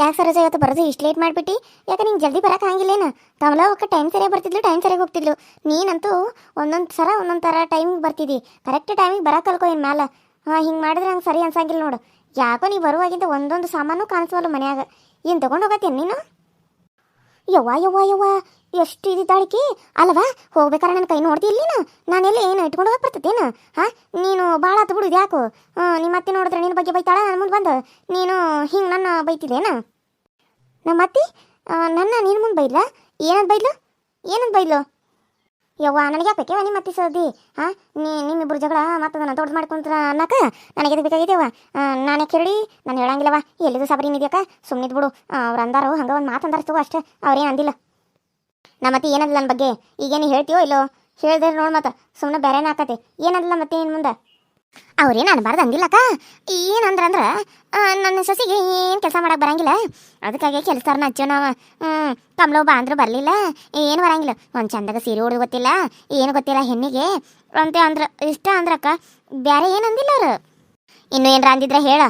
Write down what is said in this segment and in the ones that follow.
ಯಾಕೆ ಸರೋಜ ಇವತ್ತು ಬರೋದು ಇಷ್ಟು ಲೇಟ್ ಮಾಡಿಬಿಟ್ಟು? ಯಾಕೆ ನಿಂಗೆ ಜಲ್ದಿ ಬರೋಕೆ ಆಗಿಲ್ಲೇನು? ಕಮಲ ಒಕ್ಕ ಟೈಮ್ ಸರಿಯಾಗಿ ಬರ್ತಿದ್ಲು ಟೈಮ್ ಸರಿಯಾಗಿ ಹೋಗ್ತಿದ್ಲು. ನೀನಂತೂ ಒಂದೊಂದು ಸರ ಒಂದೊಂದು ಥರ ಟೈಮಿಗೆ ಬರ್ತಿದ್ದಿ ಕರೆಕ್ಟ್ ಟೈಮಿಗೆ ಬರಕಲ್ಕೋ ಕಲ್ಕೊ ಇನ್ನು ಮ್ಯಾಲೆ? ಹಾಂ, ಹಿಂಗೆ ಮಾಡಿದ್ರೆ ನಂಗೆ ಸರಿ ಅನ್ಸಂಗಿಲ್ಲ ನೋಡು. ಯಾಕೋ ನೀ ಬರುವಾಗಿಂದ ಒಂದೊಂದು ಸಾಮಾನು ಕಾಣಿಸ್ವಲ್ಲ ಮನ್ಯಾಗ. ಏನು ತೊಗೊಂಡು ಹೋಗತ್ತೇನು ನೀನು? ಯವ್ವ ಯವ್ವ ಯವ್ವ, ಎಷ್ಟು ಇದ್ದಾಳಿಕೆ? ಅಲ್ವಾ ಹೋಗ್ಬೇಕಾರೆ ನನ್ನ ಕೈ ನೋಡ್ತಿ ನೀನು ನಾನೆಲ್ಲ ಏನು ಇಟ್ಕೊಂಡು ಹೋಗಕ್ಕೆ ಬರ್ತದೇನು ಹಾಂ, ನೀನು ಭಾಳ ಆತು ಬಿಡು ಯಾಕೋ? ನಿಮ್ಮ ಅತ್ತೆ ನೋಡಿದ್ರೆ ನಿನ್ನ ಬಗ್ಗೆ ಬೈತಾಳ ನನ್ನ ಮುಂದೆ ಬಂದು. ನೀನು ಹಿಂಗೆ ನನ್ನ ಬೈತಿದ್ದೇನ ನಮ್ಮ ಅತ್ತೆ ನನ್ನ ನಿನ್ನ ಮುಂದೆ ಬೈಲ ಏನಂತ ಬೈಲು ಏನಂತ ಬೈದ್ಲು? ಯವ್ವ, ನನಗೆ ಯಾಕೆ ಬೇಕೇವ ನಿಮ್ಮ ಅತ್ತಿ ಸದಿ? ಹಾಂ ನೀ ನಿಮ್ಮಿಬ್ಬರು ಜಗಳ ಮತ್ತೆ ನಾನು ದೊಡ್ಡದು ಮಾಡ್ಕೊಂತ ಅನ್ನಕ? ನನಗೆ ಇದು ಬೇಕಾಗಿದ್ದೇವ ನಾನೇ ಕೇಳಿ, ನಾನು ಹೇಳಂಗಿಲ್ಲವ ಎಲ್ಲಿದು ಸಬರಿ ನಿದ್ಯಾಕ ಸುಮ್ಮನಿದ್ ಬಿಡು ಅವ್ರು ಅಂದಾರು ಹಂಗೆ ಒಂದು ಮಾತು ಅಂದಾರ ತಗೋ ಅಷ್ಟೇ. ಅವ್ರೇನು ಅಂದಿಲ್ಲ. ನಮ್ಮ ಅತ್ತಿ ಏನದಿಲ್ಲ ನನ್ನ ಬಗ್ಗೆ? ಈಗೇನು ಹೇಳ್ತೀವೋ ಇಲ್ಲೋ? ಹೇಳ್ದೆ ನೋಡಿ ಮತ್ತೆ. ಸುಮ್ಮನೆ ಬೇರೆನೇ ಆಕತಿ. ಏನಂದಿಲ್ಲ ಮತ್ತೆ ಇನ್ನು ಮುಂದೆ? ಅವ್ರೇನು ಅನ್ಬಾರ್ದು ಅಂದಿಲ್ಲಕ್ಕ? ಏನಂದ್ರ ಅಂದ್ರೆ ನನ್ನ ಸೊಸಿಗೆ ಏನು ಕೆಲಸ ಮಾಡಕ್ಕೆ ಬರಂಗಿಲ್ಲ. ಅದಕ್ಕಾಗಿ ಕೆಲಸ ಹಚ್ಚೋ ನಾವು ಹ್ಞೂ ಬಾ ಅಂದ್ರೂ ಬರಲಿಲ್ಲ. ಏನು ಬರಂಗಿಲ್ಲ. ಒಂದು ಚಂದಾಗ ಸೀರೆ ಉಡೋದು ಗೊತ್ತಿಲ್ಲ. ಏನು ಗೊತ್ತಿಲ್ಲ ಹೆಣ್ಣಿಗೆ. ಅಂತ ಅಂದ್ರ, ಇಷ್ಟ ಅಂದ್ರಕ್ಕ. ಬೇರೆ ಏನು ಅಂದಿಲ್ಲ ಅವ್ರು. ಇನ್ನು ಏನ್ರ ಅಂದಿದ್ರೆ ಹೇಳ.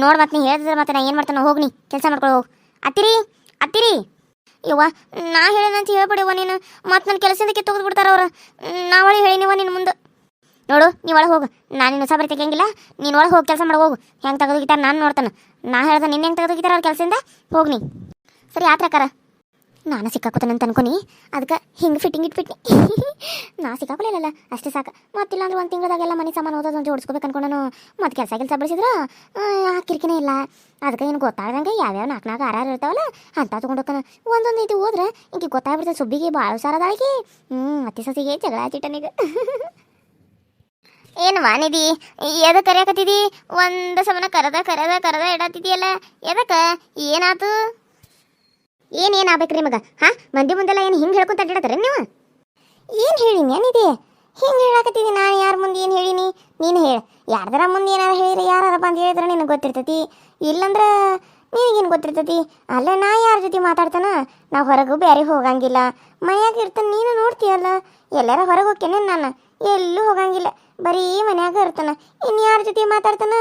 ನೋಡ್ ಮತ್ತೆ ನೀ ಹೇಳಿದ್ರೆ ಮತ್ತೆ ನಾ ಏನು ಮಾಡ್ತಾನ ಹೋಗ್ನಿ ಕೆಲಸ ಮಾಡ್ಕೊಂಡು ಹೋಗು. ಅತ್ತಿರಿ ಅತ್ತಿರಿ. ಇವ್ವ ನಾ ಹೇಳಿದಂತ ಹೇಳ್ಬಿಡಿವ ನೀನು. ಮತ್ತೆ ನನ್ನ ಕೆಲಸದಕ್ಕೆ ತೆಗೆದು ಬಿಡ್ತಾರ ಅವ್ರು. ನಾವಳಿ ಹೇಳಿನಿವ ನಿನ್ನ ಮುಂದೆ. ನೋಡು, ನೀ ಒಳಗೆ ಹೋಗು. ನಾನು ನಿನ್ನ ಸಬರಿ ತೆಗಿಯಂಗಿಲ್ಲ. ನೀನು ಒಳಗೆ ಹೋಗಿ ಕೆಲಸ ಮಾಡಿ ಹೋಗು. ಹೆಂಗೆ ತೆಗೆದೋಗಿತಾರ ನಾನು ನೋಡ್ತಾನೆ. ನಾ ಹೇಳ್ದೆ ನಿನ್ನ ಹೆಂಗೆ ತೆಗೆದೋಗಿತಾರ ಅವ್ರ ಕೆಲಸದಿಂದ? ಹೋಗಿ ನೀ. ಸರಿ ಆತ್ರಕಾರ ನಾನು ಸಿಕ್ಕಾಕೋತಾನಂತ ಅನ್ಕೊನಿ. ಅದಕ್ಕೆ ಹಿಂಗೆ ಫಿಟ್ಟಿಂಗ್ ಇಟ್ಬಿಟ್ನಿ. ನಾ ಸಿಕ್ಕಾಕೊಲಿಲ್ಲಲ್ಲ ಅಷ್ಟೇ ಸಾಕು. ಮತ್ತಿಲ್ಲ ಅಂದ್ರೆ ಒಂದು ತಿಂಗಳದಾಗೆಲ್ಲ ಮನೆ ಸಾಮಾನು ಓದೋದು ಜೋಡಿಸ್ಕೋಬೇಕು ಅನ್ಕೊಂಡನು. ಮತ್ತೆ ಕೆಲಸ ಕೆಲಸ ಬಿಡಿಸಿದ್ರು, ಆ ಕಿರಿಕಿನೇ ಇಲ್ಲ. ಅದಕ್ಕೆ ಏನು ಗೊತ್ತಾಗ್ದಂಗೆ ಯಾವ್ಯಾವ ನಾಲ್ಕು ನಾಲ್ಕು ಆರಾರು ಇರ್ತಾವಲ್ಲ ಅಂತ ತೊಗೊಂಡೋಕನ ಒಂದೊಂದು ಇದು ಹೋದ್ರೆ ಹಿಂಗೆ ಗೊತ್ತಾಗ್ಬಿಡ್ತದೆ ಸುಬ್ಬಿಗೆ ಭಾಳ ಹುಷಾರದಾಳಿಗೆ ಹ್ಞೂ ಅತ್ತಿ ಸಸಿಗೆ ಜಗಳ ಆಚಿಟ್ಟನಿಗೆ ಏನು ವಾನಿದಿ ಎದ ಕರೆಯಕತ್ತಿದಿ? ಒಂದು ಸಮನ ಕರೆದ ಕರೆದ ಕರೆದ ಇಡತ್ತಿದೆಯಲ್ಲ ಎದಕ್ಕೆ ಏನಾತು? ಏನು ಏನು ಆಗ್ಬೇಕ್ರಿ ಮಗ ಹಾ, ಮಂದಿ ಮುಂದೆಲ್ಲ ಏನು ಹಿಂಗೆ ಹೇಳ್ಕೊಂತ ಅಡ್ಡಾಡತ್ತಾರೆ ನೀವು? ಏನು ಹೇಳಿನಿ ಏನಿದೆ ಹಿಂಗೆ ಹೇಳಕತ್ತಿದಿ ನಾನು ಯಾರ ಮುಂದೆ ಏನು ಹೇಳಿನಿ? ನೀನು ಹೇಳ. ಯಾರ್ದಾರ ಮುಂದೆ ಏನಾರ ಹೇಳಿರಿ ಯಾರಪ್ಪ ಬಂದು ಹೇಳಿದ್ರೆ ನಿನಗೆ ಗೊತ್ತಿರ್ತೈತಿ? ಇಲ್ಲಂದ್ರೆ ನಿನಗೇನು ಗೊತ್ತಿರ್ತೈತಿ? ಅಲ್ಲ, ನಾ ಯಾರ ಜೊತೆ ಮಾತಾಡ್ತಾನ? ನಾ ಹೊರಗೂ ಬೇರೆ ಹೋಗಂಗಿಲ್ಲ. ಮನ್ಯಾಗ ಇರ್ತಾನೆ ನೀನು ನೋಡ್ತೀಯಲ್ಲ? ಎಲ್ಲಾರ ಹೊರಗೆ ಹೋಗ್ತೇನೆ ನಾನು. ಎಲ್ಲೂ ಹೋಗಂಗಿಲ್ಲ. ಬರೀ ಮನ್ಯಾಗ ಇರ್ತಾನ. ಇನ್ಯಾರ ಯಾರ ಜೊತೆ ಮಾತಾಡ್ತಾನ?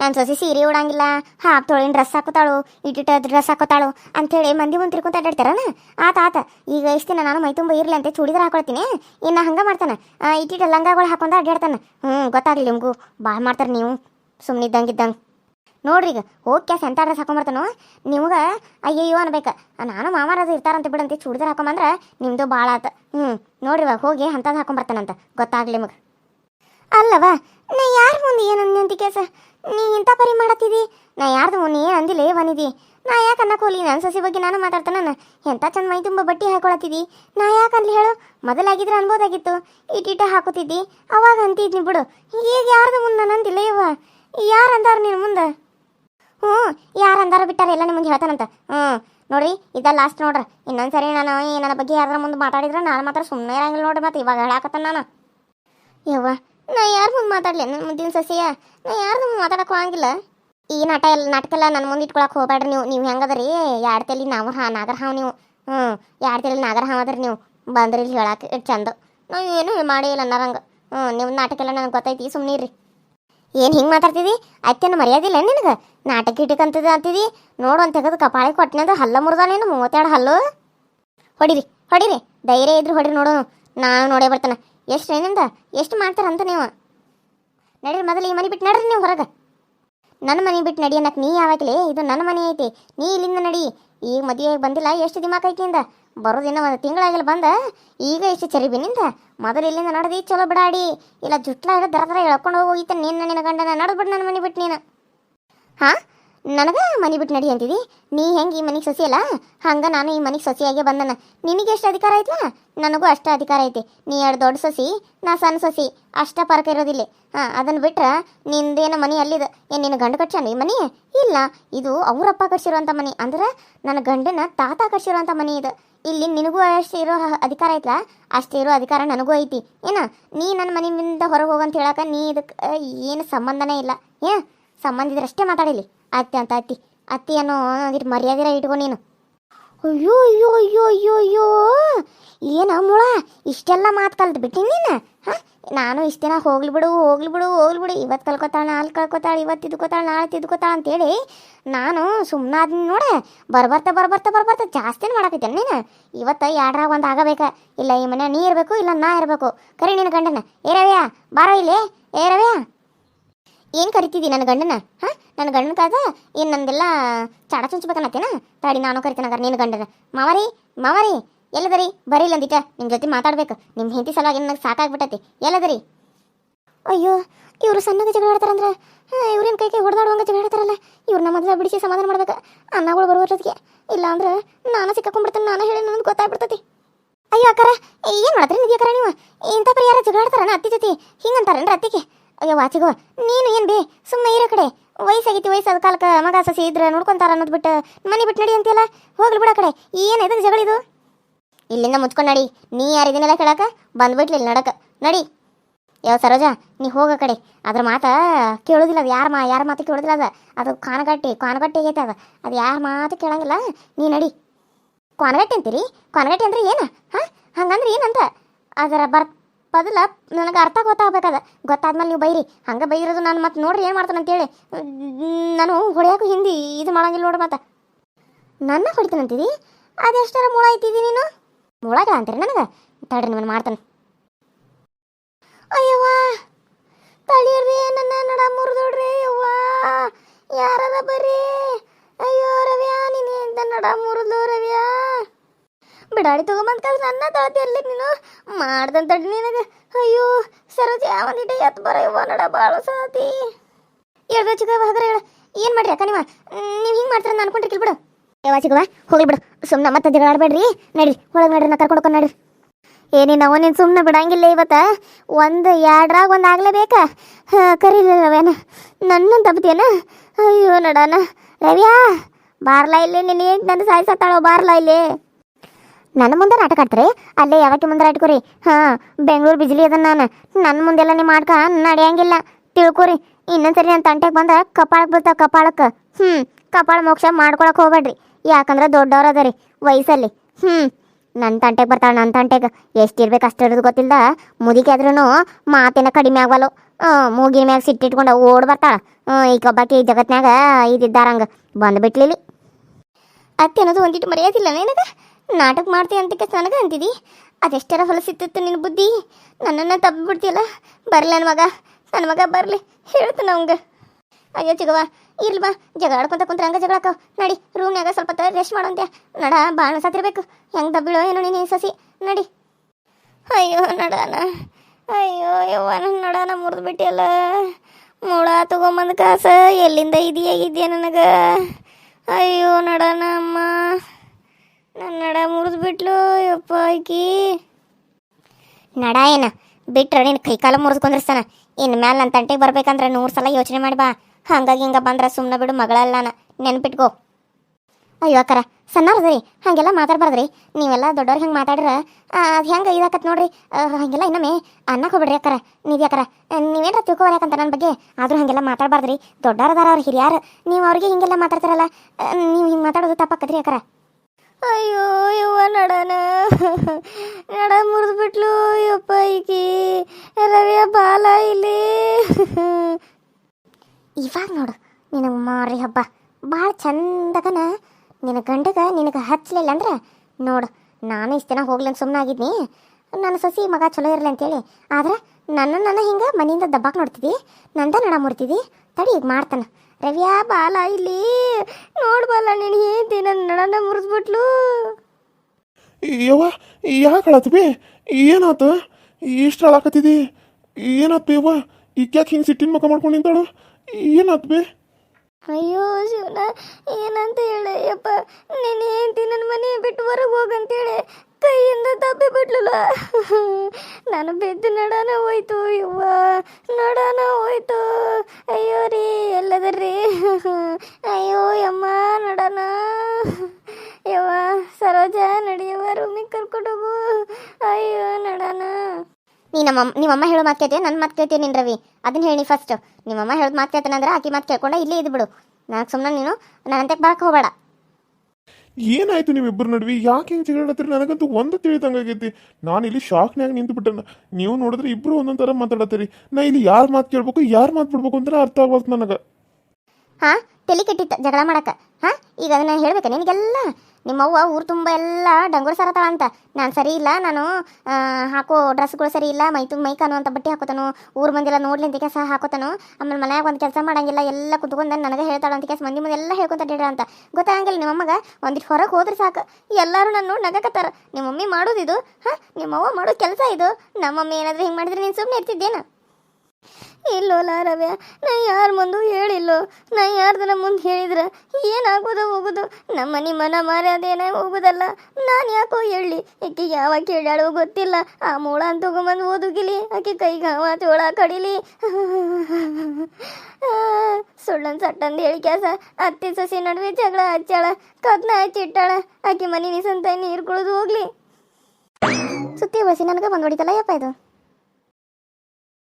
ನಾನು ಸೊಸೆ ಸೀರೆ ಉಡಂಗಿಲ್ಲ. ಹಾಫ್ ತೊಳಿನ ಡ್ರೆಸ್ ಹಾಕೋತಾಳು. ಇಟ್ಟಿಟ್ಟ ಡ್ರೆಸ್ ಹಾಕೋತಾಳು. ಅಂಥೇಳಿ ಮಂದಿ ಮುಂದೆ ತಿರ್ಕೊಂತ ಅಡ್ಡಾಡ್ತಾರನ? ಆತ ಆತ. ಈಗ ಇಷ್ಟು ದಿನ ನಾನು ಮೈ ತುಂಬ ಇರಲಿ ಅಂತ ಚೂಡಿದಾರ ಹಾಕೊಳ್ತೀನಿ. ಇನ್ನು ಹಂಗೆ ಮಾಡ್ತಾನೆ. ಇಟ್ಟಿಟ್ಟ ಲಂಗಗಳು ಹಾಕೊಂಡ ಅಡ್ಡಾಡ್ತಾನೆ. ಹ್ಞೂ ಗೊತ್ತಾಗಲಿ ನಿಮಗೂ. ಭಾಳ ಮಾಡ್ತಾರೆ ನೀವು. ಸುಮ್ಮನಿದ್ದಂಗೆ ಇದ್ದಂಗೆ. ನೋಡ್ರಿ ಈಗ ಹೋಗಿ ಕ್ಯಾಸ್ ಎಂಥ ಅಡ್ರೆಸ್ ಹಾಕೊಂಬರ್ತಾನೋ? ನಿಮ್ಗೆ ಅಯ್ಯಯ್ಯೋ ಅನ್ಬೇಕು. ನಾನು ಮಾಮಾರದು ಇರ್ತಾರಂತ ಬಿಡಂತೆ ಚೂಡಿದಾರ ಹಾಕೊಂಬಂದ್ರೆ ನಿಮ್ಮದು ಭಾಳ ಆತ. ಹ್ಞೂ ನೋಡ್ರಿ ಹೋಗಿ ಅಂಥದ್ದು ಹಾಕೊಂಬರ್ತಾನಂತ, ಗೊತ್ತಾಗ್ಲಿ ನಿಮಗೆ. ಅಲ್ಲವಾ ನಾ ಯಾರು ಮುಂದೆ ಏನು ಅಂದಿ ಕೇಸ? ನೀ ಇಂಥ ಪರಿ ಮಾಡತ್ತಿದಿ? ನಾ ಯಾರ್ದು ಮುಂದೆ ಏನು ಅಂದಿಲ್ಲ ಬಂದಿದ್ದಿ ನಾ ಯಾಕೆ ಅನ್ನಕೋಲಿ ನನ್ನ ಸಸಿ ಬಗ್ಗೆ ನಾನು ಮಾತಾಡ್ತಾನ ಎಂಥ ಚಂದ ಮೈ ತುಂಬ ಬಟ್ಟೆ ಹಾಕೊಳತ್ತಿದಿ? ನಾ ಯಾಕೆ ಅಲ್ಲಿ ಹೇಳು? ಮೊದಲಾಗಿದ್ರೆ ಅನ್ಬೋದಾಗಿತ್ತು. ಇಟ್ಟಿಟ್ಟ ಹಾಕೋತಿದ್ದಿ ಅವಾಗ ಅಂತಿದ್ನಿ ಬಿಡು. ಈಗ ಯಾರ್ದು ಮುಂದೆ ನಾನು ಅಂದಿಲ್ಲ ಇವ ಯಾರು ಅಂದಾರ ನೀನು ಮುಂದೆ? ಹ್ಞೂ ಯಾರು ಅಂದಾರ ಬಿಟ್ಟಾರ, ಎಲ್ಲ ನಿಮಗೆ ಹೇಳ್ತಾನಂತ. ಹ್ಞೂ, ನೋಡ್ರಿ, ಇದ ಲಾಸ್ಟ್ ನೋಡ್ರಿ ಇನ್ನೊಂದು ಸರಿ ನಾನು ನನ್ನ ಬಗ್ಗೆ ಯಾರ ಮುಂದೆ ಮಾತಾಡಿದ್ರೆ ನಾನು ಮಾತ್ರ ಸುಮ್ಮನೆ ಇರಂಗಿಲ್ಲ ನೋಡ್ರಿ ಮತ್ತೆ ಇವಾಗ ಹೇಳಾಕತ್ತ ನಾನು. ಯವ್ವ, ನಾ ಯಾರು ಮುಂದೆ ಮಾತಾಡ್ಲಿ ನನ್ನ ಮುಂದಿನ ಸಸಿಯ, ನಾ ಯಾರು ಮುಂದೆ ಮಾತಾಡಕ್ಕೆ ಹೋಗಂಗಿಲ್ಲ ಈ ನಾಟ ಎಲ್ಲ ನಾಟಕ ಎಲ್ಲ ನನ್ನ ಮುಂದೆ ಇಟ್ಕೊಳಕ್ಕೆ ಹೋಗ್ಬೇಡ್ರಿ ನೀವು ನೀವು ಹೆಂಗದ್ರಿ? ಎರಡು ತಲೆ ನಾವು ಹಾ, ನಾಗರ ಹಾವು ನೀವು. ಹ್ಞೂ ಎರಡು ತಲೆ ನಾಗರ ಹಾವು ಅದ್ರಿ ನೀವು? ಬಂದ್ರಿ ಇಲ್ಲಿ ಹೇಳಕ್ಕೆ ಚಂದ. ನಾವು ಏನು ಮಾಡಿ ಇಲ್ಲ ಅನ್ನರಂಗೆ. ಹ್ಞೂ ನಿಮ್ಮ ನಾಟಕ ಎಲ್ಲ ನನಗೆ ಗೊತ್ತೈತಿ ಸುಮ್ಮನಿರಿ ಏನು ಹಿಂಗೆ ಮಾತಾಡ್ತಿದಿ? ಅತ್ತೆನ ಮರ್ಯಾದಿಲ್ಲ ನಿನಗೆ? ನಾಟಕ ಇಟಕ್ ಅಂತದ ಅಂತಿದಿ? ನೋಡು ಅಂತ ತೆಗೆದು ಕಪಾಳಿ ಕೊಟ್ಟನೆ ಅಂದ್ರೆ ಹಲ್ಲ ಮುರಿದಾನೇನು ಮೂವತ್ತೆರಡು ಹಲ್ಲು? ಹೊಡಿರಿ ಹೊಡಿರಿ. ಧೈರ್ಯ ಇದ್ರು ಹೊಡಿರಿ ನೋಡೋನು ನಾನು ನೋಡೇ ಬರ್ತಾನೆ. ಎಷ್ಟು ಏನಿಂದ? ಎಷ್ಟು ಮಾಡ್ತಾರಂತ ನೀವು? ನಡೀರಿ ಮೊದಲು ಈ ಮನೆ ಬಿಟ್ಟು ನಡ್ರಿ ನೀವು ಹೊರಗೆ. ನನ್ನ ಮನೆ ಬಿಟ್ಟು ನಡಿ ನೀ ಯಾವಾಗಲೇ? ಇದು ನನ್ನ ಮನೆ ಐತಿ. ನೀ ಇಲ್ಲಿಂದ ನಡಿ. ಈಗ ಮದುವೆ ಬಂದಿಲ್ಲ, ಎಷ್ಟು ದಿಮಾಕ್ ಐತಿಂದ ಬರೋದಿನ ಒಂದು ತಿಂಗಳಾಗಿಲ್ಲ ಬಂದ, ಈಗ ಎಷ್ಟು ಚರಿಬಿನಿಂದ ಮೊದಲು ಇಲ್ಲಿಂದ ನಡೆದಿ ಚಲೋ ಬಿಡಾಡಿ, ಇಲ್ಲ ಜುಟ್ಲ ಇಲ್ಲ ದರ ದರ ಎಳ್ಕೊಂಡು ಹೋಗಿತ್ತ ನಿನ್ನ ನಿನ್ನ ಗಂಡನ ನಡೆದ್ಬಿಟ್ಟು ನನ್ನ ಮನೆ ಬಿಟ್ಟು ನೀನು. ಹಾಂ? ನನಗೆ ಮನೆ ಬಿಟ್ಟು ನಡಿ ಅಂತಿದಿ? ನೀ ಹೆಂಗೆ ಈ ಮನೆಗೆ ಸಸಿ ಅಲ್ಲ? ಹಂಗೆ ನಾನು ಈ ಮನೆಗೆ ಸೊಸಿಯಾಗೆ ಬಂದನ. ನಿನಗೆ ಎಷ್ಟು ಅಧಿಕಾರ ಐತ್ಲಾ? ನನಗೂ ಅಷ್ಟು ಅಧಿಕಾರ ಐತಿ. ನೀ ಎರಡು ದೊಡ್ಡ ಸಸಿ, ನಾ ಸಣ್ಣ ಸಸಿ, ಅಷ್ಟ ಪರಕ ಇರೋದಿಲ್ಲ. ಹಾಂ ಅದನ್ನು ಬಿಟ್ರೆ ನಿಂದೇನು ಮನೆ ಅಲ್ಲಿದೆ. ಏನು ನಿನ್ನ ಗಂಡು ಕಟ್ಸ್ಯಾನ ಈ ಮನೆ? ಇಲ್ಲ, ಇದು ಅವರಪ್ಪ ಕಟ್ಸಿರುವಂಥ ಮನೆ. ಅಂದ್ರೆ ನನ್ನ ಗಂಡನ ತಾತ ಕಟ್ಸಿರುವಂಥ ಮನೆ ಇದು. ಇಲ್ಲಿ ನಿನಗೂ ಅಷ್ಟು ಇರೋ ಅಧಿಕಾರ ಐತ್ಲಾ? ಅಷ್ಟು ಇರೋ ಅಧಿಕಾರ ನನಗೂ ಐತಿ. ಏನ? ನೀ ನನ್ನ ಮನೆಯಿಂದ ಹೊರಗೆ ಹೋಗಂತ ಹೇಳಕ ನೀ ಇದಕ್ಕೆ ಏನು ಸಂಬಂಧನೇ ಇಲ್ಲ. ಏ, ಸಂಬಂಧ ಇದ್ರೆ ಅಷ್ಟೇ ಮಾತಾಡಿಲಿ. ಅತ್ತೆ ಅಂತ ಅತ್ತಿ. ಅತ್ತಿ ಅನ್ನೋ ಮರ್ಯಾದೆ ಮರ್ಯಾದಿರ ಇಟ್ಕೊ ನೀನು. ಅಯ್ಯೋ ಅಯ್ಯೋ ಅಯ್ಯೋ ಅಯ್ಯೋ ಅಯ್ಯೋ. ಏನ ಮುಳ? ಇಷ್ಟೆಲ್ಲ ಮಾತು ಕಲ್ತು ಬಿಟ್ಟಿ ನೀನು? ಹಾಂ? ನಾನು ಇಷ್ಟೇನ ದಿನ ಹೋಗ್ಲಿ ಬಿಡು ಹೋಗ್ಲಿ ಬಿಡು ಹೋಗ್ಲಿ ಬಿಡು. ಇವತ್ತು ಕಲ್ಕೋತಾಳ, ನಾಳೆ ಕಳ್ಕೊತಾಳೆ ಇವತ್ತು ಇದ್ಕೋತಾಳ ನಾಳೆ ತಿದ್ಕೋತಾಳ ಅಂತೇಳಿ ನಾನು ಸುಮ್ಮನಾದ್ ನೋಡೆ. ಬರ್ಬರ್ತಾ ಬರ್ಬರ್ತಾ ಬರ್ಬರ್ತಾ ಜಾಸ್ತಿನೇ ಮಾಡಾಕೈತೆ ನೀನು. ಇವತ್ತು ಎರಡ್ರಾಗ ಒಂದು ಆಗಬೇಕ. ಇಲ್ಲ ಈ ಮನೆ ನೀ ಇರಬೇಕು, ಇಲ್ಲ ನಾ ಇರಬೇಕು. ಕರಿ ನಿನ್ನ ಗಂಡನ. ಏ ರವ್ಯಾ, ಬಾರ ಇಲ್ಲಿ. ಏರವ್ಯಾ ರವ್ಯಾ. ಏನು ಕರಿತಿದ್ದಿ ನನ್ನ ಗಂಡನ? ಹಾಂ? ನನ್ನ ಗಂಡನ ಕಾದ ಏನು ನಂದೆಲ್ಲ ಚಾಡ ಚುಂಚ್ಬೇಕನ್ನತ್ತೇನ ತಾಡಿ ನಾನು ಕರಿತೇನೆ ಹಂಗಾರೆ ನಿನ್ನ ಗಂಡನ. ಮಾವರಿ ಮಾವರಿ, ಎಲ್ಲದರಿ? ಬರೀ ಅಂದಿಟ ನಿಮ್ಮ ಜೊತೆ ಮಾತಾಡ್ಬೇಕು. ನಿಮ್ಮ ಹೆಂಡತಿ ಸಲುವಾಗಿ ನನಗೆ ಸಾಕಾಗ್ಬಿಟ್ಟತಿ. ಎಲ್ಲದರಿ? ಅಯ್ಯೋ, ಇವರು ಸಣ್ಣಗೆ ಜಗಳ ಆಡ್ತಾರಂದ್ರೆ? ಇವ್ರೇನು ಕೈ ಕೈ ಹೊಡೆದಾಡುವಂಗೆ ಜಗಳ ಆಡ್ತಾರಲ್ಲ? ನಮ್ಮ ಮೊದಲ ಬಿಡಿಸಿ ಸಮಾಧಾನ ಮಾಡ್ಬೇಕು. ಅನ್ನಗಳು ಬರುವಷ್ಟೊತ್ತಿಗೆ ಇಲ್ಲ ಅಂದ್ರೆ ನಾನು ಸಿಕ್ಕಾಕೊಂಡ್ಬಿಡ್ತೇನೆ, ನಾನು ಹೇಳಿ ನನಗೆ ಗೊತ್ತಾಗ್ಬಿಡ್ತತಿ. ಅಯ್ಯೋ, ಅಕ್ಕಾರ, ಏನು ಮಾಡ್ತಾರೆ ನಿಧಿ ಅಕ್ಕಾರ ನೀವು? ಇಂಥ ಪರಿ ಯಾರು ಜಗಳ ಆಡ್ತಾರನ ಅತ್ತಿ ಜೊತೆ? ಹಿಂಗಂತಾರೇನ್ರ ಅತ್ತಿಗೆ? ಅಯ್ಯೋ, ವಾಚಿಗೋ, ನೀನು ಏನು ಬೇ ಸುಮ್ಮನೆ ಇರೋ ಕಡೆ. ವಯಸ್ಸಾಗಿತ್ತು, ವಯಸ್ಸಾದ ಕಾಲಕ್ಕೆ ಮಗ, ಸಸಿ ಇದ್ರೆ ನೋಡ್ಕೊಂತಾರ ಅನ್ನೋದು ಬಿಟ್ಟು ಮನೆ ಬಿಟ್ಟು ನಡಿ ಅಂತೀಯಲ್ಲ? ಹೋಗ್ಲಿ ಬಿಡ ಕಡೆ. ಏನು ಜಗಳ ಇದು? ಇಲ್ಲಿಂದ ಮುಚ್ಕೊಂಡು ನಡಿ. ನೀ ಯಾರಿದ್ದೀನಲ್ಲ ಕೇಳಕ? ಬಂದ್ಬಿಟ್ಲಿ ಇಲ್ಲಿ ನಡಕ. ನಡಿ. ಯಾವ ಸರೋಜ, ನೀ ಹೋಗ ಕಡೆ. ಅದ್ರ ಮಾತ ಕೇಳೋದಿಲ್ಲ ಅದು. ಯಾರ ಮಾ, ಯಾರ ಮಾತು ಕೇಳೋದಿಲ್ಲ ಅದು. ಅದು ಕಾನಗಟ್ಟಿ ಕಾನಗಟ್ಟಿ ಆಗೈತೆ ಅದು. ಅದು ಯಾರ ಮಾತು ಕೇಳಂಗಿಲ್ಲ. ನೀ ನಡಿ. ಕಾನಗಟ್ಟಿ ಅಂತೀರಿ? ಕಾನಗಟ್ಟಿ ಅಂದ್ರೆ ಏನು? ಹಾಂ? ಹಂಗಂದ್ರೆ ಏನಂತ? ಅದರ ಬರ್ ಬದಲ ನನಗೆ ಅರ್ಥ ಗೊತ್ತಾಗಬೇಕದ ಗೊತ್ತಾದ್ಮೇಲೆ ನೀವು ಬೈರಿ. ಹಂಗೆ ಬೈರೋದು ನಾನು ಮತ್ತೆ ನೋಡ್ರಿ ಏನು ಮಾಡ್ತಾನೆ ಅಂತೇಳಿ. ನಾನು ಹೊಡೆಯೋಕ್ಕೂ ಹಿಂದಿ, ಇದು ಮಾಡಂಗಿಲ್ಲ ನೋಡ್ರಿ ಮತ್ತೆ. ನನ್ನ ಹೊಡಿತಾನಂತಿದಿ ಅದೆಷ್ಟರ ಮೂಳ ಐತಿದಿ ನೀನು? ಮೂಳಾಗ ಅಂತೀರಿ ನನಗೆ? ತಡ್ರಿ ನಿಮ್ಮನ್ನು ಮಾಡ್ತಾನೆ. ಅಯ್ಯವ್ವ ತಡೀರ್ರಿ ನನ್ನ ನಡ ಮುರಿದೋಡ್ರಿ ಯವ್ವ ಯಾರದ ಬರ್ರಿ? ಅಯ್ಯೋ ರವ್ಯಾ, ನೀನು ಎಂತ ನಡ ಬಿಡಾಡಿ ತಗೊಂಬಂದ್ ಕಲ್ ನನ್ನ ತಳತಿ ಅಲ್ಲಿ ನೀನು? ಮಾಡ್ದಂತ ನಿನಗೆ. ಅಯ್ಯೋ, ಸರೋಜ ಒಂದಿಟ ಎತ್ ಬರ ನಡ ಭಾಳ ಸಾತಿ ಹೇಳ್ದ ಚಿಕ್ಕವ ಹಾಗಾದ್ರೆ ಹೇಳ. ಏನು ಮಾಡ್ರಿ ಅಕ್ಕ ನೀವು? ನೀವು ಹಿಂಗೆ ಮಾಡ್ತೀರ ನಾನು ಅನ್ಕೊಂಡ್ರಿ ಬಿಡು ಯಾವ ಚಿಕ್ಕವ ಹೋಗ್ಲಿ ಬಿಡು. ಸುಮ್ಮನೆ ಮತ್ತೆ ಜಗಳ ಆಡ್ಬೇಡ್ರಿ. ನಡ್ರಿ ಒಳಗೆ ನಡ್ರಿ, ನಾ ಕರ್ಕೊಂಡು ನಡ್ರಿ ಏನೇನು ಅವ ನೀನು ಸುಮ್ಮನೆ ಬಿಡಂಗಿಲ್ಲ ಇವತ್ತ. ಒಂದು, ಎರಡ್ರಾಗ ಒಂದು ಆಗ್ಲೇಬೇಕಾ. ಕರೀಲಿಲ್ಲ ನನ್ನ ತಪ್ತೇನ ಅಯ್ಯೋ, ನಡಾನ. ರವ್ಯಾ, ಬಾರ್ಲಾ ಇಲ್ಲಿ ನೀನು ನನ್ನ ಸಾಯಿಸತ್ತಾಳೋ, ಬಾರ್ಲಾ ಇಲ್ಲಿ. ನನ್ನ ಮುಂದೆ ನಾಟಕ ಆಡ್ತಾರೆ? ಅಲ್ಲೇ ಮುಂದೆ ಆಟ್ಕೋರಿ ಹಾಂ, ಬೆಂಗಳೂರು ಬಿಜ್ಲಿ ಅದ ನಾನು. ನನ್ನ ಮುಂದೆಲ್ಲ ನೀವು ಮಾಡ್ಕ, ನಡೆಯಂಗಿಲ್ಲ. ತಿಳ್ಕೊರಿ. ಇನ್ನೊಂದ್ಸರಿ ನನ್ನ ತಂಟೆಗೆ ಬಂದ ಕಪಾಳಕ್ಕೆ ಬೀಳ್ತಾವ ಕಪಾಳಕ್ಕೆ ಹ್ಞೂ ಕಪಾಳ ಮೋಕ್ಷ ಮಾಡ್ಕೊಳಕ್ಕೆ ಹೋಗ್ಬೇಡ್ರಿ. ಯಾಕಂದ್ರೆ ದೊಡ್ಡವ್ರು ಅದರಿ ವಯಸ್ಸಲ್ಲಿ. ಹ್ಞೂ ನನ್ನ ತಂಟೆಗೆ ಬರ್ತಾಳೆ ನನ್ನ ತಂಟೆಗೆ. ಎಷ್ಟಿರ್ಬೇಕು ಅಷ್ಟು ಇರೋದು ಗೊತ್ತಿಲ್ಲ ಆದ್ರೂ ಮಾತಿನ ಕಡಿಮೆ ಆಗವಲ್ಲು ಮೂಗಿನ ಮ್ಯಾಗ ಸಿಟ್ಟಿಟ್ಕೊಂಡು ಓಡ್ ಬರ್ತಾಳೆ. ಈ ಕಬ್ಬಾಕಿ ಜಗತ್ನ್ಯಾಗ ಇದಿದ್ದಾರಂಗ. ಬಂದ್ಬಿಟ್ಲಿಲ್ಲಿ. ಅತ್ತೆ ಅನ್ನೋದು ಒಂದಿಟ್ಟು ಮರೆಯೋದಿಲ್ಲ ನಿನಗ? ನಾಟಕ ಮಾಡ್ತೀಯ ಅಂತಕ್ಕೆ ನನಗೆ ಅಂತಿದಿ ಅದೆಷ್ಟರ ಸಿತ್ತಿತ್ತು ನಿನ್ನ ಬುದ್ಧಿ? ನನ್ನನ್ನು ತಪ್ಪು ಬಿಡ್ತೀಯಲ್ಲ? ಬರಲಿ ನನ್ನ ಮಗ. ನನ್ನ ಮಗ ಬರಲಿ. ಹೇಳ್ತು ನಮಗೆ ಅಯ್ಯೋ ಚಿಗವ ಇರ್ಲಿ ಬಾ. ಜಗಳ ಆಡ್ಕೊಂತ ಕುಂತ್ರ ಹಂಗೆ ಜಗಳಾಕ ನಡಿ ರೂಮ್ನಾಗ ಸ್ವಲ್ಪ ರೆಸ್ಟ್ ಮಾಡೋಂತ್ಯ ನಡ ಬಾಳ ಸತ್ತಿರ್ಬೇಕು ಹೆಂಗೆ ದಬ್ಬಿಳೋ ಏನೋ ನೀನು ಸಸಿ? ನಡಿ. ಅಯ್ಯೋ, ನಡಾನ. ಅಯ್ಯೋ, ಯವ್ವ ನನ್ನ ನಡಾನ ಮುರಿದು ಬಿಟ್ಟಿಯಲ್ಲ. ಮೂಳ ತಗೊಂಬಂದ ಕಾಸ. ಎಲ್ಲಿಂದ ಇದೆಯಾಗಿದ್ಯಾ ನನಗೆ? ಅಯ್ಯೋ ನಡಾನ ಅಮ್ಮ ನನ್ನ ನಡ ಮುರಿದು ಬಿಟ್ಲು ಯಪ್ಪ ಆಕಿ. ನಡ ಏನ, ಬಿಟ್ರೆ ನಿನ್ನ ಕೈಕಾಲ ಕುಂದ್ರಸ್ತಾನ ಇನ್ನು ನನ್ನ ತಂಟೆಗೆ ಬರ್ಬೇಕಂದ್ರೆ ನೂರು ಸಲ ಯೋಚನೆ ಮಾಡಿ ಬಾ. ಹಂಗಾಗಿ ಹಿಂಗೆ ಬಂದ್ರೆ ಸುಮ್ಮನೆ ಬಿಡು ಮಗಳಲ್ಲ ನೆನ್ಪಿಟ್ಕೋ. ಅಯ್ಯೋ ಅಕ್ಕರ, ಸಣ್ಣವ್ರದ್ರಿ, ಹಾಗೆಲ್ಲ ಮಾತಾಡ್ಬಾರ್ದ್ರಿ. ನೀವೆಲ್ಲ ದೊಡ್ಡವ್ರಿಗೆ ಹೆಂಗೆ ಮಾತಾಡ್ರ? ಅದು ಹೆಂಗೆ ಇದಾಕತ್ ನೋಡ್ರಿ. ಹಾಗೆಲ್ಲ ಇನ್ನೊಮ್ಮೆ ಅನ್ನಕ್ಕೆ ಹೋಗ್ಬಿಡ್ರಿ ಅಕ್ಕರ. ನೀವು ಯಾಕರ, ನೀವೇನಾರ ತಿಳ್ಕೊಬಾರ್ಯಾಕಂತ ನನ್ನ ಬಗ್ಗೆ? ಆದರೂ ಹಾಗೆಲ್ಲ ಮಾತಾಡ್ಬಾರ್ದ್ರಿ. ದೊಡ್ಡವ್ರದಾರ ಅವ್ರು ಹಿರಿಯಾರು. ನೀವು ಅವ್ರಿಗೆ ಹಿಂಗೆಲ್ಲ ಮಾತಾಡ್ತಾರಲ್ಲ. ನೀವು ಹಿಂಗೆ ಮಾತಾಡೋದು ತಪ್ಪಾಕತ್ರಿ ಅಕ್ಕರ. ಅಯ್ಯೋ, ಯವ್ವ ನಡನ. ನಡ ಮುರಿದು ಬಿಟ್ಲು ಯಪ್ಪ ಈಕಿ. ರವಿಯ ಬಾಲ ಇಲ್ಲಿ. ಇವಾಗ ನೋಡು, ನಿನಗೆ ಮಾರಿ ಹಬ್ಬ. ಭಾಳ ಚಂದಗನ ನಿನ್ನ ಗಂಡಗ ನಿನಗೆ ಹಚ್ಚಲಿಲ್ಲ ಅಂದ್ರೆ, ನೋಡು, ನಾನು ಇಷ್ಟು ದಿನ ಅಂತ ಸುಮ್ಮನೆ ಆಗಿದ್ನಿ. ನನ್ನ ಸೊಸಿ ಮಗ ಚಲೋ ಇರಲಿ ಅಂತೇಳಿ. ಆದ್ರೆ ನನ್ನ ನನ್ನ ಹಿಂಗೆ ಮನೆಯಿಂದ ದಬ್ಬಾಕ್ ನೋಡ್ತಿದ್ದಿ. ನಂದ ನಡ ಮುರ್ತಿದ್ದಿ. ತಡಿ, ಈಗ ಮಾಡ್ತಾನೆ. ರವಿಯಾ ಬಾಲ ಇಲ್ಲಿ ನೋಡ್ಬಲ್ಲ ಬಾಲ ನೀನು ಹೇಳ್ತಿ ನನ್ನ ನಡನ ಮುರಿದ್ಬಿಟ್ಲು ಯವ್ವ ಯಾಕೆ ಅಳತ್ ಬೇ ಏನಾತ? ಇಷ್ಟು ಅಳಾಕತ್ತಿದಿ? ಏನಾತ್ ಬೇ ಯವ್ವ? ಈಕ್ಯಾಕೆ ಹಿಂಗೆ ಸಿಟ್ಟಿನ ಮುಖ ಮಾಡ್ಕೊಂಡು ನಿಂತಾಳು? ಏನಾತ್ ಬೇ ಅಯ್ಯೋ ಶಿವನ ಏನಂತ ಹೇಳಿ? ಯಪ್ಪ ನೀನು ಹೇಳ್ತಿ ನನ್ನ ಮನೆ ಬಿಟ್ಟು ಹೊರಗೆ ಹೋಗಂತೇಳಿ. ಕೈಯಿಂದ ತಪ್ಪಿ ಬಿಟ್ಲಲ್ಲ? ನಾನು ಬಿದ್ದು ನಡಾನ ಹೋಯ್ತು ಇವ್ವ ನಡಾನ ಹೋಯ್ತು. ಅಯ್ಯೋ ರೀ ಎಲ್ಲದ್ರಿ ಅಯ್ಯೋ, ಯಮ್ಮ, ನಡಾನ. ಯವ್ವ, ಸರೋಜ, ನಡಿಯವ್ವ ರೂಮಿಗೆ ಕರ್ಕೊಂಡೋಗು ಅಯ್ಯೋ, ನಡಾನ. ನೀ ನಮ್ಮ ನಿಮ್ಮಮ್ಮ ಹೇಳೋ ಮಾತು ಕೇಳ್ತೀಯ? ನನ್ನ ಮಾತು ಕೇಳ್ತೀಯ ನಿನ್ ರವಿ? ಅದನ್ನ ಹೇಳಿ ಫಸ್ಟ್ ನಿಮ್ಮಮ್ಮ ಹೇಳೋದು ಮಾತು ಕೇಳ್ತಾನಂದ್ರೆ ಆಕಿ ಮಾತು ಕೇಳ್ಕೊಂಡ ಇಲ್ಲೇ ಇದ್ಬಿಡು. ಬಿಡು ನನಗೆ ಸುಮ್ಮನೆ ನೀನು ನನ್ನಂತೆ ಬಾಕ್ ಹೋಗಬೇಡ. ಏನಾಯ್ತು ನೀವಿಬ್ಬರ ನಡುವೆ? ಯಾಕೆ ಹಿಂಗೆ ಜಗಳತ್ತೀರಿ ನನಗಂತೂ ಒಂದು ತಿಳಿದಂಗಾಗೈತಿ ನಾನು ಇಲ್ಲಿ ಶಾಕ್ನ್ಯಾಗ ನಿಂತು ನೀವು ನೋಡಿದ್ರೆ ಇಬ್ರು ಒಂದೊಂದು ಥರ ಮಾತಾಡತ್ತೀರಿ. ನಾ ಇಲ್ಲಿ ಯಾರು ಮಾತು ಕೇಳ್ಬೇಕು, ಯಾರು ಮಾತು ಬಿಡ್ಬೇಕು ಅಂತ ಅರ್ಥ ಆಗ್ಬಾರ್ದು ನನಗೆ. ಹಾ, ತಲೆ ಕೆಟ್ಟಿತ್ತು ಜಗಳ ಮಾಡಕ ಹಾ, ಈಗ ಅದನ್ನ ಹೇಳ್ಬೇಕು ನಿನಗೆಲ್ಲ? ನಿಮ್ಮವ್ವ ಊರು ತುಂಬ ಎಲ್ಲ ಡಂಗೂರ್ ಸರತಾಳ ಅಂತ ನಾನು ಸರಿ ಇಲ್ಲ, ನಾನು ಹಾಕೋ ಡ್ರೆಸ್ಗಳು ಸರಿ ಇಲ್ಲ, ಮೈ ತುಂಬ ಮೈ ಕಾಣುವಂಥ ಬಟ್ಟೆ ಹಾಕೋತಾನು, ಊರು ಮಂದಿಲ್ಲ ನೋಡ್ಲಿ ಅಂತ ಕೆಲಸ ಹಾಕೋತಾನು. ಆಮೇಲೆ ಮನ್ಯಾಗ ಒಂದು ಕೆಲಸ ಮಾಡಂಗಿಲ್ಲ, ಎಲ್ಲ ಕುತ್ಕೊಂಡು ನನಗೆ ಹೇಳ್ತಾಳ ಅಂತ ಕೆಲಸ ಮಂದಿ ಮುಂದೆ ಎಲ್ಲ ಹೇಳ್ಕೊಂತ ಅಡ್ಡಾಡ ಅಂತ. ಗೊತ್ತಾಗಂಗಿಲ್ಲ ನಿಮ್ಮಮ್ಮಗ, ಒಂದಿಷ್ಟು ಹೊರಗೆ ಹೋದ್ರೆ ಸಾಕು. ಎಲ್ಲರೂ ನಾನು ನೋಡಿ ನಗಕತ್ತಾರ. ನಿಮ್ಮ ಮಮ್ಮಿ ಮಾಡೋದಿದು ಹಾಂ, ನಿಮ್ಮವ್ವ ಮಾಡೋ ಕೆಲಸ ಇದು. ನಮ್ಮಮ್ಮಿ ಏನಾದರೂ ಹಿಂಗೆ ಮಾಡಿದ್ರೆ ನೀನು ಸುಮ್ಮನೆ ಇರ್ತಿದ್ದೇನ? ಇಲ್ಲೋ ನಾರವ್ಯ, ನಾ ಯಾರ ಮುಂದೂ ಹೇಳಿಲ್ಲೋ. ನಾ ಯಾರ್ದನ ಮುಂದೆ ಹೇಳಿದ್ರೆ ಏನಾಗೋದು ಹೋಗೋದು. ನಮ್ಮ ಮನೆ ಮನ ಮಾರ್ಯಾದೇನೇ ಹೋಗೋದಲ್ಲ. ನಾನು ಯಾಕೋ ಹೇಳಿ ಈಕೆ ಯಾವಾಗ ಕೇಳಾಳೋ ಗೊತ್ತಿಲ್ಲ. ಆ ಮೂಳ ಅಂತ ತಗೊಂಬಂದು ಓದುಗಿಲಿ. ಆಕೆ ಕೈಗೆ ಹಾವ ಚೋಳ ಕಡಿಲಿ. ಸುಳ್ಳನ್ ಸಟ್ಟಂದು ಹೇಳಿ ಕ್ಯಾಸ ಅತ್ತಿ ಸಸಿ ನಡುವೆ ಜಗಳ ಹಚ್ಚಾಳ ಕದ್ನ ಹಚ್ಚಿಟ್ಟಾಳ ಆಕೆ ಮನೆ ನಿಸಂತ ನೀರು ಕುಳಿದು ಹೋಗ್ಲಿ. ಸುತ್ತಿ ಬಸಿ ನನಗೆ ಬಂದು ಹೊಡಿತಲ್ಲ ಯಪ್ಪ ಇದು?